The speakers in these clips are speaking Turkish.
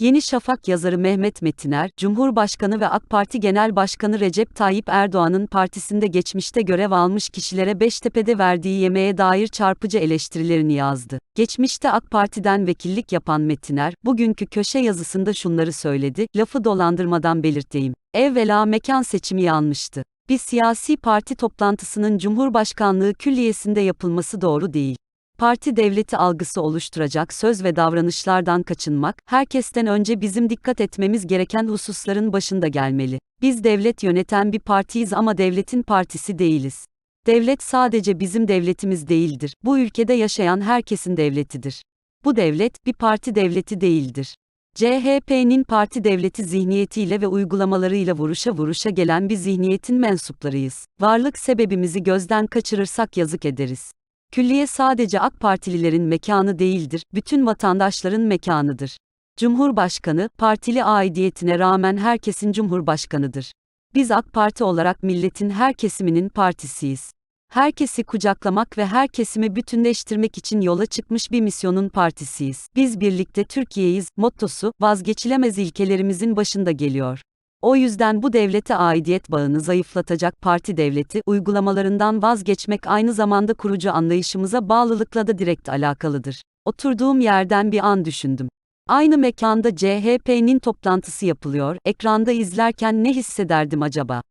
Yeni Şafak yazarı Mehmet Metiner, Cumhurbaşkanı ve AK Parti Genel Başkanı Recep Tayyip Erdoğan'ın partisinde geçmişte görev almış kişilere Beştepe'de verdiği yemeğe dair çarpıcı eleştirilerini yazdı. Geçmişte AK Parti'den vekillik yapan Metiner, bugünkü köşe yazısında şunları söyledi, lafı dolandırmadan belirteyim. Evvela mekan seçimi yanlıştı. Bir siyasi parti toplantısının Cumhurbaşkanlığı külliyesinde yapılması doğru değil parti devleti algısı oluşturacak söz ve davranışlardan kaçınmak, herkesten önce bizim dikkat etmemiz gereken hususların başında gelmeli. Biz devlet yöneten bir partiyiz ama devletin partisi değiliz. Devlet sadece bizim devletimiz değildir. Bu ülkede yaşayan herkesin devletidir. Bu devlet bir parti devleti değildir. CHP'nin parti devleti zihniyetiyle ve uygulamalarıyla vuruşa vuruşa gelen bir zihniyetin mensuplarıyız. Varlık sebebimizi gözden kaçırırsak yazık ederiz. Külliye sadece AK Partililerin mekanı değildir, bütün vatandaşların mekanıdır. Cumhurbaşkanı, partili aidiyetine rağmen herkesin cumhurbaşkanıdır. Biz AK Parti olarak milletin her kesiminin partisiyiz. Herkesi kucaklamak ve her kesimi bütünleştirmek için yola çıkmış bir misyonun partisiyiz. Biz birlikte Türkiye'yiz, mottosu, vazgeçilemez ilkelerimizin başında geliyor. O yüzden bu devlete aidiyet bağını zayıflatacak parti devleti uygulamalarından vazgeçmek aynı zamanda kurucu anlayışımıza bağlılıkla da direkt alakalıdır. Oturduğum yerden bir an düşündüm. Aynı mekanda CHP'nin toplantısı yapılıyor, ekranda izlerken ne hissederdim acaba?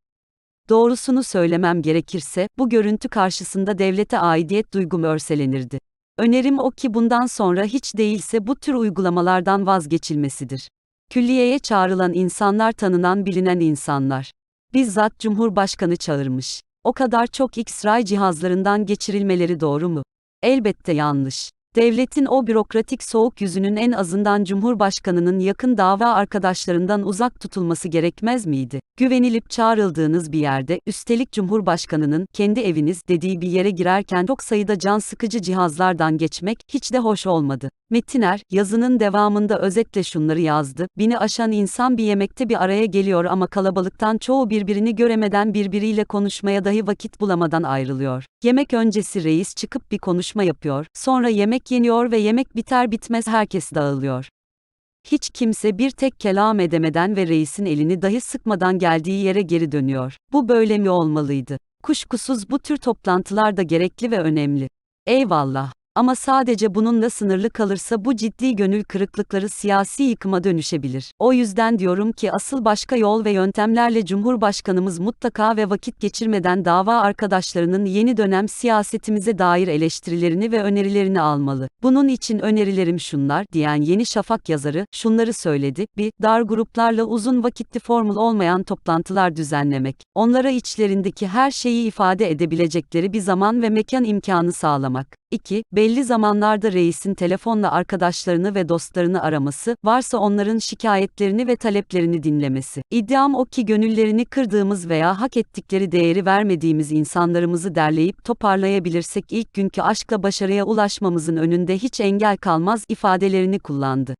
Doğrusunu söylemem gerekirse, bu görüntü karşısında devlete aidiyet duygum örselenirdi. Önerim o ki bundan sonra hiç değilse bu tür uygulamalardan vazgeçilmesidir. Külliyeye çağrılan insanlar tanınan bilinen insanlar. Bizzat Cumhurbaşkanı çağırmış. O kadar çok X-ray cihazlarından geçirilmeleri doğru mu? Elbette yanlış. Devletin o bürokratik soğuk yüzünün en azından Cumhurbaşkanının yakın dava arkadaşlarından uzak tutulması gerekmez miydi? Güvenilip çağrıldığınız bir yerde, üstelik Cumhurbaşkanının kendi eviniz dediği bir yere girerken çok sayıda can sıkıcı cihazlardan geçmek hiç de hoş olmadı. Metiner, yazının devamında özetle şunları yazdı. Bini aşan insan bir yemekte bir araya geliyor ama kalabalıktan çoğu birbirini göremeden birbiriyle konuşmaya dahi vakit bulamadan ayrılıyor. Yemek öncesi reis çıkıp bir konuşma yapıyor, sonra yemek yeniyor ve yemek biter bitmez herkes dağılıyor. Hiç kimse bir tek kelam edemeden ve reisin elini dahi sıkmadan geldiği yere geri dönüyor. Bu böyle mi olmalıydı? Kuşkusuz bu tür toplantılar da gerekli ve önemli. Eyvallah. Ama sadece bununla sınırlı kalırsa bu ciddi gönül kırıklıkları siyasi yıkıma dönüşebilir. O yüzden diyorum ki asıl başka yol ve yöntemlerle Cumhurbaşkanımız mutlaka ve vakit geçirmeden dava arkadaşlarının yeni dönem siyasetimize dair eleştirilerini ve önerilerini almalı. Bunun için önerilerim şunlar, diyen Yeni Şafak yazarı, şunları söyledi. 1. Dar gruplarla uzun vakitli formül olmayan toplantılar düzenlemek. Onlara içlerindeki her şeyi ifade edebilecekleri bir zaman ve mekan imkanı sağlamak. 2. Belli zamanlarda reisin telefonla arkadaşlarını ve dostlarını araması, varsa onların şikayetlerini ve taleplerini dinlemesi. İddiam o ki gönüllerini kırdığımız veya hak ettikleri değeri vermediğimiz insanlarımızı derleyip toparlayabilirsek ilk günkü aşkla başarıya ulaşmamızın önünde hiç engel kalmaz ifadelerini kullandı.